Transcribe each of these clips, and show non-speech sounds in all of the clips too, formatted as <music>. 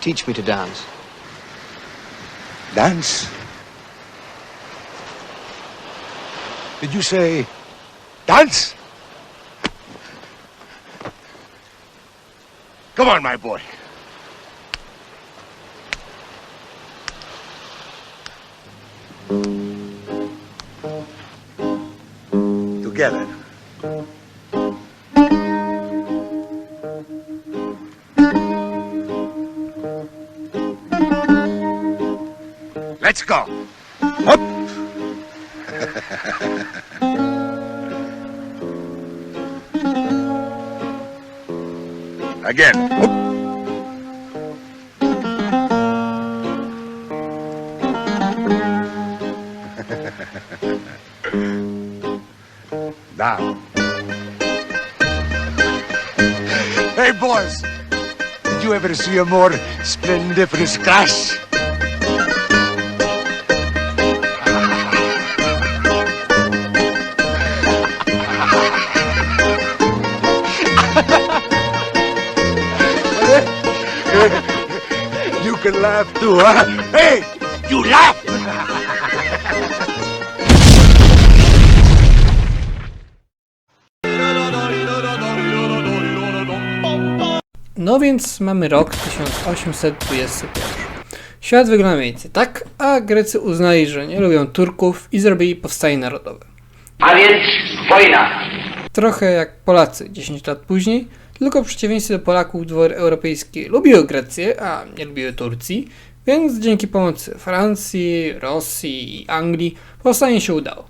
Teach me to dance. Dance? Did you say dance? Come on, my boy. Together. Again. Down. Hey, boys. Did you ever see a more splendiferous crash? Can laugh too, huh? Hey, you laugh! No więc mamy rok 1821. Świat wygląda mniej więcej tak, a Grecy uznali, że nie lubią Turków i zrobili powstanie narodowe. A więc wojna. Trochę jak Polacy 10 lat później, tylko w przeciwieństwie do Polaków dwory europejskie lubiły Grecję, a nie lubiły Turcji, więc dzięki pomocy Francji, Rosji i Anglii powstanie się udało.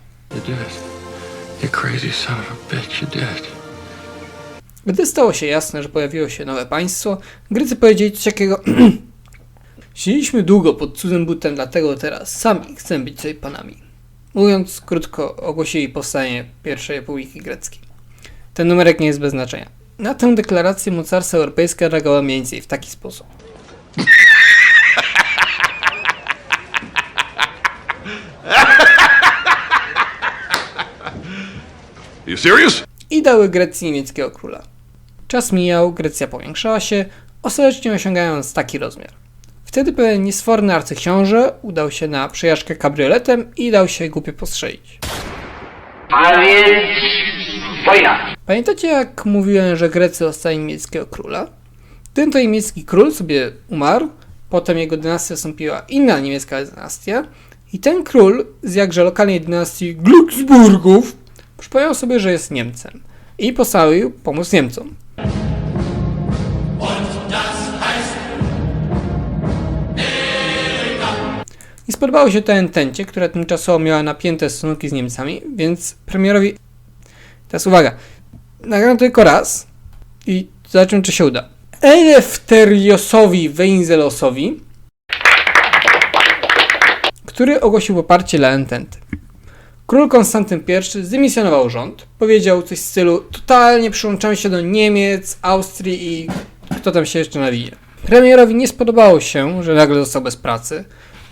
Gdy stało się jasne, że pojawiło się nowe państwo, Grecy powiedzieli coś takiego <clears throat> Siedzieliśmy długo pod cudzym butem, dlatego teraz sami chcemy być sobie panami. Mówiąc krótko, ogłosili powstanie pierwszej Republiki Greckiej. Ten numerek nie jest bez znaczenia. Na tę deklarację mocarstwa europejskie reagowały mniej więcej w taki sposób. You serious? i dały Grecji niemieckiego króla. Czas mijał, Grecja powiększała się, ostatecznie osiągając taki rozmiar. Wtedy pewien niesforny arcyksiąże udał się na przejażdżkę kabrioletem i dał się głupie postrzelić. A więc wojna. Pamiętacie jak mówiłem, że Grecy dostali niemieckiego króla? Ten to niemiecki król sobie umarł, potem jego dynastia zastąpiła inna niemiecka dynastia i ten król z jakże lokalnej dynastii Glücksburgów przypomniał sobie, że jest Niemcem i postanowił pomóc Niemcom. I spodobało się to Entencie, która tymczasowo miała napięte stosunki z Niemcami, więc premierowi... Teraz uwaga, nagram tylko raz i zobaczymy, czy się uda. Elefteriosowi Weinzelosowi, który ogłosił poparcie dla Ententy. Król Konstantyn I zdymisjonował rząd, powiedział coś w stylu totalnie przyłączamy się do Niemiec, Austrii i kto tam się jeszcze nawije. Premierowi nie spodobało się, że nagle został bez pracy,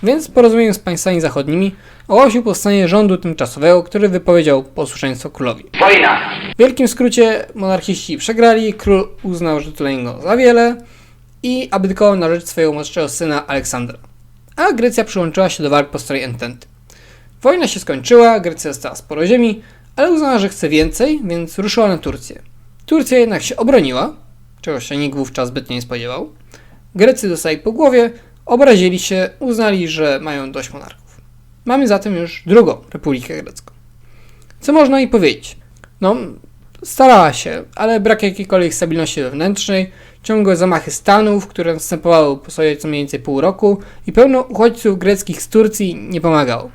więc w porozumieniu z państwami zachodnimi ogłosił powstanie rządu tymczasowego, który wypowiedział posłuszeństwo królowi. Wojna. W wielkim skrócie monarchiści przegrali, król uznał, że to dla niego za wiele i abdykował na rzecz swojego młodszego syna Aleksandra. A Grecja przyłączyła się do walk po stronie Ententy. Wojna się skończyła, Grecja dostała sporo ziemi, ale uznała, że chce więcej, więc ruszyła na Turcję. Turcja jednak się obroniła, czego się nikt wówczas zbytnio nie spodziewał. Grecy dostali po głowie, obrazili się, uznali, że mają dość monarchów. Mamy zatem już drugą Republikę Grecką. Co można jej powiedzieć? No, starała się, ale brak jakiejkolwiek stabilności wewnętrznej, ciągłe zamachy stanów, które następowały po sobie co mniej więcej pół roku i pełno uchodźców greckich z Turcji nie pomagało.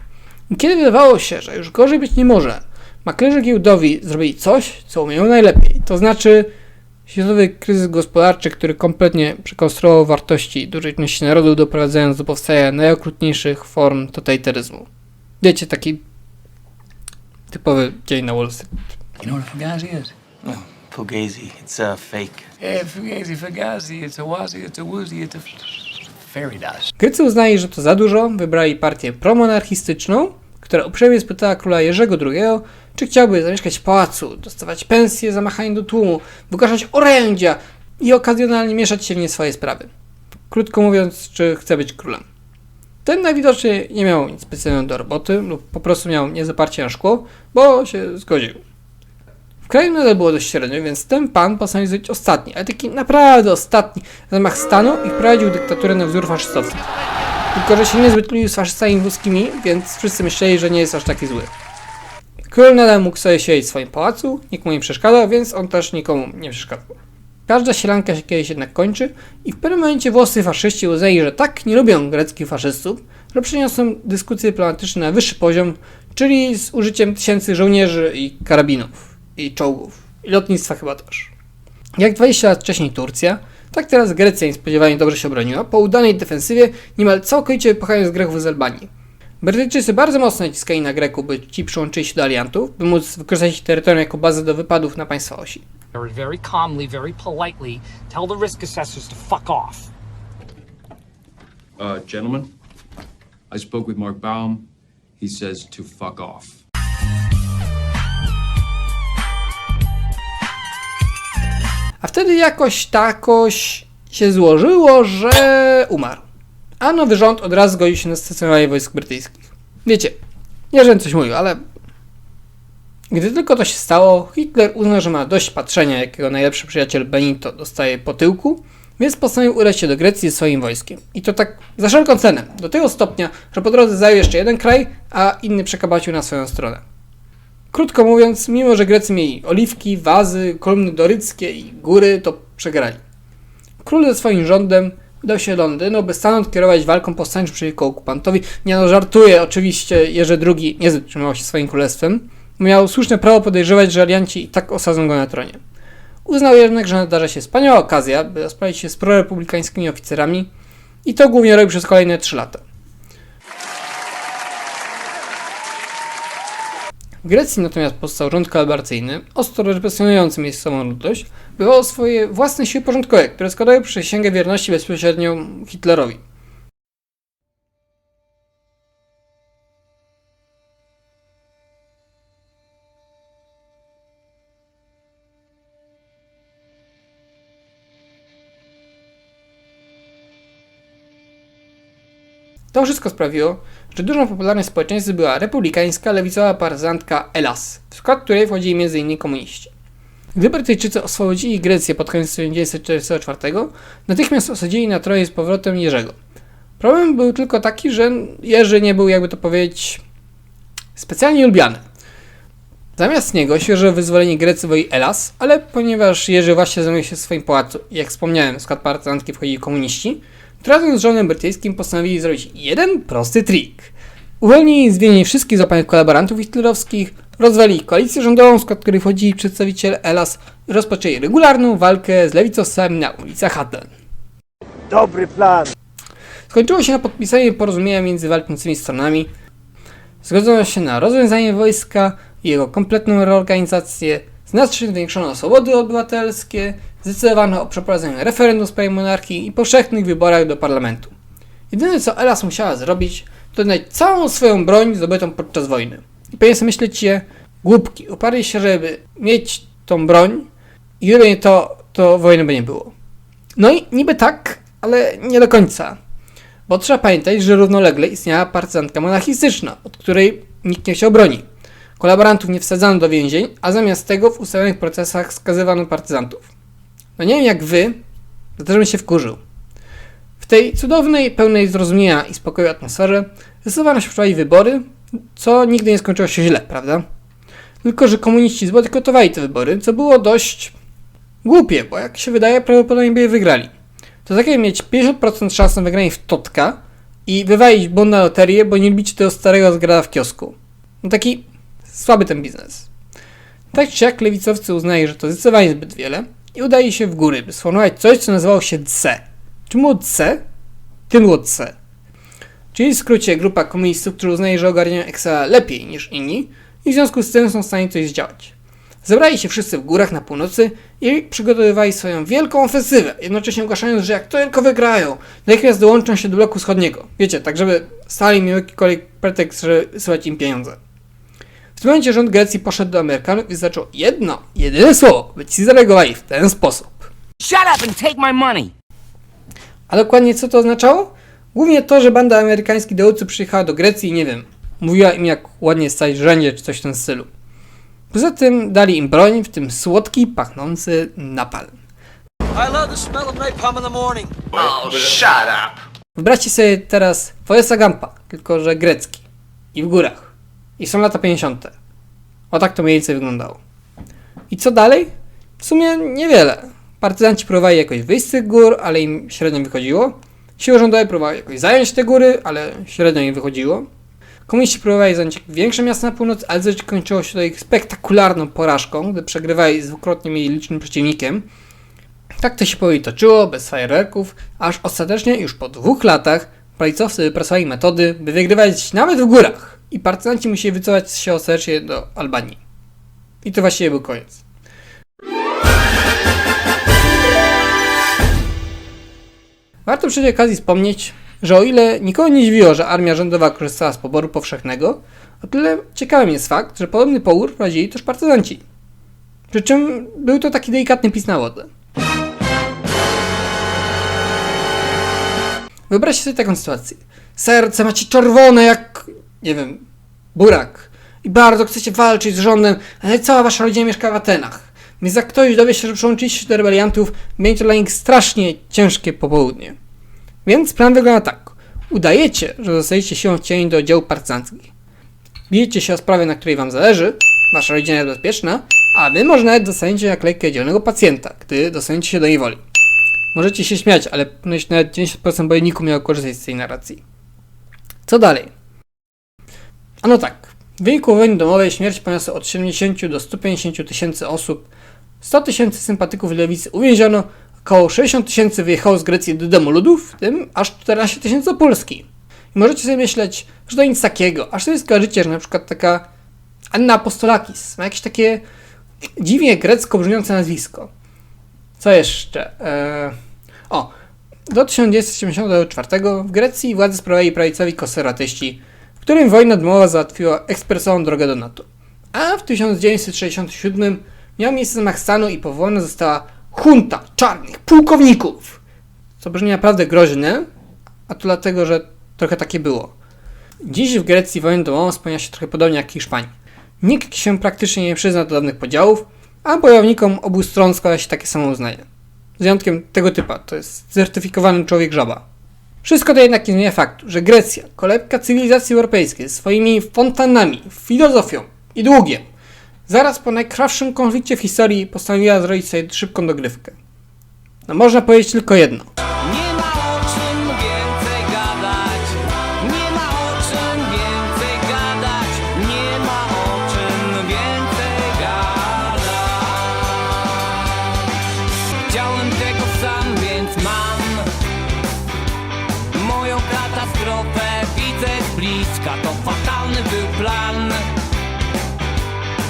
I kiedy wydawało się, że już gorzej być nie może, maklerzy giełdowi zrobili coś, co umieją najlepiej, to znaczy światowy kryzys gospodarczy, który kompletnie przekonstruował wartości dużej części narodu, doprowadzając do powstania najokrutniejszych form totalitaryzmu. Wiecie, taki typowy dzień na Wall Street. You know what fugazi is? Fugazi. It's a fake. Yeah, fugazi, fugazi. It's a wazi, it's a woozy, it's a fairy dust. Grecy uznali, że to za dużo, wybrali partię promonarchistyczną, która uprzejmie spytała króla Jerzego II, czy chciałby zamieszkać w pałacu, dostawać pensje za machanie do tłumu, wygaszać orędzia i okazjonalnie mieszać się w nie swoje sprawy. krótko mówiąc, czy chce być królem. Ten najwidoczniej nie miał nic specjalnego do roboty, lub po prostu miał niezaparcie na szkło, bo się zgodził. W kraju nadal było dość średnio, więc ten pan postanowił być ostatni, ale taki naprawdę ostatni w ramach stanu i wprowadził dyktaturę na wzór faszystowski. Tylko, że się niezbyt lubił z faszystami włoskimi, więc wszyscy myśleli, że nie jest aż taki zły. Król nadal mógł sobie siedzieć w swoim pałacu, nikt mu nie przeszkadzał, więc on też nikomu nie przeszkadzał. Każda sielanka się kiedyś jednak kończy i w pewnym momencie włoscy faszyści uznali, że tak nie lubią greckich faszystów, że przeniosą dyskusje dyplomatyczne na wyższy poziom, czyli z użyciem tysięcy żołnierzy i karabinów, i czołgów, i lotnictwa chyba też. Jak 20 lat wcześniej Turcja, tak teraz Grecja niespodziewanie dobrze się obroniła, po udanej defensywie niemal całkowicie wypchając Greków z Albanii. Brytyjczycy bardzo mocno naciskali na Greków, by ci przyłączyli się do aliantów, by móc wykorzystać ich terytorium jako bazę do wypadów na państwa osi. very calmly, very politely, tell the risk assessors to fuck off. Uh, gentlemen, I spoke with Mark Baum. He says to fuck off. A wtedy jakoś takoś się złożyło, że umarł. A nowy rząd od razu zgodził się na stacjonowanie wojsk brytyjskich. Wiecie, nie żebym coś mówił, ale gdy tylko to się stało, Hitler uznał, że ma dość patrzenia, jakiego najlepszy przyjaciel Benito dostaje po tyłku, więc postanowił udać się do Grecji ze swoim wojskiem. I to tak za wszelką cenę, do tego stopnia, że po drodze zajął jeszcze jeden kraj, a inny przekabacił na swoją stronę. Krótko mówiąc, mimo że Grecy mieli oliwki, wazy, kolumny doryckie i góry, to przegrali. Król ze swoim rządem udał się do Londynu, by stamtąd kierować walką powstańczą przeciwko okupantowi. Nie no, żartuję, oczywiście Jerzy II niezbyt przejmował się swoim królestwem. Miał słuszne prawo podejrzewać, że alianci i tak osadzą go na tronie. Uznał jednak, że nadarza się wspaniała okazja, by rozprawić się z prorepublikańskimi oficerami i to głównie robił przez kolejne 3 lata. W Grecji natomiast powstał rząd kolaboracyjny, ostro represjonujący miejscową ludność, bywało swoje własne siły porządkowe, które składały przysięgę wierności bezpośrednio Hitlerowi. To wszystko sprawiło, że dużą popularność w społeczeństwie była republikańska lewicowa partyzantka Elas, w skład której wchodzili m.in. komuniści. Gdy Brytyjczycy oswobodzili Grecję pod koniec 1944, natychmiast osadzili na tronie z powrotem Jerzego. Problem był tylko taki, że Jerzy nie był, jakby to powiedzieć, specjalnie lubiany. Zamiast niego świeżo wyzwoleni Grecy woli Elas, ale ponieważ Jerzy właśnie zajmował się swoim pałacu i jak wspomniałem, w skład partyzantki wchodzili komuniści, razem z rządem brytyjskim postanowili zrobić jeden prosty trik. Uwolnili z więzień wszystkich złapanych kolaborantów hitlerowskich, rozwalili koalicję rządową, skład której wchodzili przedstawiciele Elas i rozpoczęli regularną walkę z lewicowcami na ulicach Aten. Dobry plan. Skończyło się na podpisaniu porozumienia między walczącymi stronami. Zgodzono się na rozwiązanie wojska i jego kompletną reorganizację, znacznie zwiększono swobody obywatelskie, zdecydowano o przeprowadzeniu referendum w sprawie monarchii i powszechnych wyborach do parlamentu. Jedyne co Elas musiała zrobić, to dać całą swoją broń zdobytą podczas wojny. I pewnie sobie myślicie, głupki, uparli się, żeby mieć tą broń i gdyby nie to, to wojny by nie było. No i niby tak, ale nie do końca. Bo trzeba pamiętać, że równolegle istniała partyzantka monarchistyczna, od której nikt nie chciał broni. Kolaborantów nie wsadzano do więzień, a zamiast tego w ustawionych procesach skazywano partyzantów. No nie wiem jak wy, to też bym się wkurzył. W tej cudownej, pełnej zrozumienia i spokoju atmosferze zdecydowano się przeprowadzić wybory, co nigdy nie skończyło się źle, prawda? Tylko, że komuniści zbojkotowali te wybory, co było dość głupie, bo jak się wydaje, prawdopodobnie by je wygrali. To tak jak mieć 50% szans na wygranie w Totka i wywalić bon na loterię, bo nie lubicie tego starego zgrada w kiosku. No taki słaby ten biznes. Tak czy jak lewicowcy uznaje, że to zdecydowanie zbyt wiele i udaje się w góry, by sformułować coś, co nazywało się C. Czym było C? Tym było C. Czyli w skrócie grupa komunistów, którzy uznaje, że ogarniają Excela lepiej niż inni i w związku z tym są w stanie coś zdziałać. Zebrali się wszyscy w górach na północy i przygotowywali swoją wielką ofensywę, jednocześnie ogłaszając, że jak tylko wygrają, natychmiast dołączą się do bloku wschodniego. Wiecie, tak żeby stali miał jakikolwiek pretekst, żeby wysyłać im pieniądze. W tym momencie rząd Grecji poszedł do Amerykanów i zaczął jedno, jedyne słowo, by ci zareagowali w ten sposób. Shut up and take my money! A dokładnie co to oznaczało? Głównie to, że banda amerykańskich dowódców przyjechała do Grecji i nie wiem, mówiła im jak ładnie stać rzędzie czy coś w tym stylu. Poza tym dali im broń, w tym słodki, pachnący napalm. Wyobraźcie sobie teraz Foresta Gampa, tylko że grecki. I w górach. I są lata 50. O tak to mniej więcej wyglądało. I co dalej? W sumie niewiele. Partyzanci próbowali jakoś wyjść z tych gór, ale im średnio wychodziło. Siły rządowe próbowały jakoś zająć te góry, ale średnio im wychodziło. Komuniści próbowali zająć większe miasta na północ, ale zakończyło się to ich spektakularną porażką, gdy przegrywali z dwukrotnie mniej licznym przeciwnikiem. Tak to się powoli toczyło, bez fajerwerków, aż ostatecznie już po dwóch latach pralicowcy wypracowali metody, by wygrywać nawet w górach i partyzanci musieli wycofać się ostatecznie do Albanii. I to właściwie był koniec. Warto przy tej okazji wspomnieć, że o ile nikogo nie dziwiło, że armia rządowa korzystała z poboru powszechnego, o tyle ciekawym jest fakt, że podobny pobór prowadzili też partyzanci. Przy czym był to taki delikatny pis na wodę. Wyobraźcie sobie taką sytuację. Serce macie czerwone jak, nie wiem, burak. I bardzo chcecie walczyć z rządem, ale cała wasza rodzina mieszka w Atenach. Więc jak ktoś dowie się, że przyłączyliście się do rebeliantów, będzie dla nich strasznie ciężkie popołudnie. Więc plan wygląda tak. Udajecie, że zostajecie siłą wcieleni do oddziału partyzanckich. Bijecie się o sprawę, na której wam zależy, wasza rodzina jest bezpieczna, a wy może nawet dostaniecie naklejkę dzielnego pacjenta, gdy dostaniecie się do niewoli. Możecie się śmiać, ale nawet 90% bojowników miało korzystać z tej narracji. Co dalej? Ano tak. W wyniku wojny domowej śmierć poniosła od 70 do 150 tysięcy osób, 100 tysięcy sympatyków lewicy uwięziono, około 60 tysięcy wyjechało z Grecji do domu ludów, w tym aż 14 tysięcy do Polski. I możecie sobie myśleć, że to nic takiego, aż sobie skojarzycie, że na przykład taka Anna Apostolakis ma jakieś takie dziwnie grecko brzmiące nazwisko. Co jeszcze? Eee, o, do 1974 w Grecji władze sprawowali prawicowi konserwatyści, którym wojna domowa załatwiła ekspresową drogę do NATO. A w 1967 miał miejsce zamach stanu i powołana została junta czarnych pułkowników. Co brzmi naprawdę groźne, a to dlatego, że trochę takie było. Dziś w Grecji wojna domową spełnia się trochę podobnie jak w Hiszpanii. Nikt się praktycznie nie przyzna do dawnych podziałów, a bojownikom obu stron składa się takie samo uznanie. Z wyjątkiem tego typa, to jest certyfikowany człowiek żaba. Wszystko to jednak nie zmienia faktu, że Grecja, kolebka cywilizacji europejskiej, swoimi fontannami, filozofią i długiem, zaraz po najkrwawszym konflikcie w historii postanowiła zrobić sobie szybką dogrywkę. No można powiedzieć tylko jedno. Z bliska, to fatalny był plan.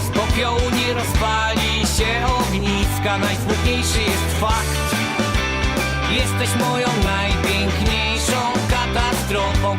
Z popiołu nie rozpali się ogniska. Najsmutniejszy jest fakt. Jesteś moją najpiękniejszą katastrofą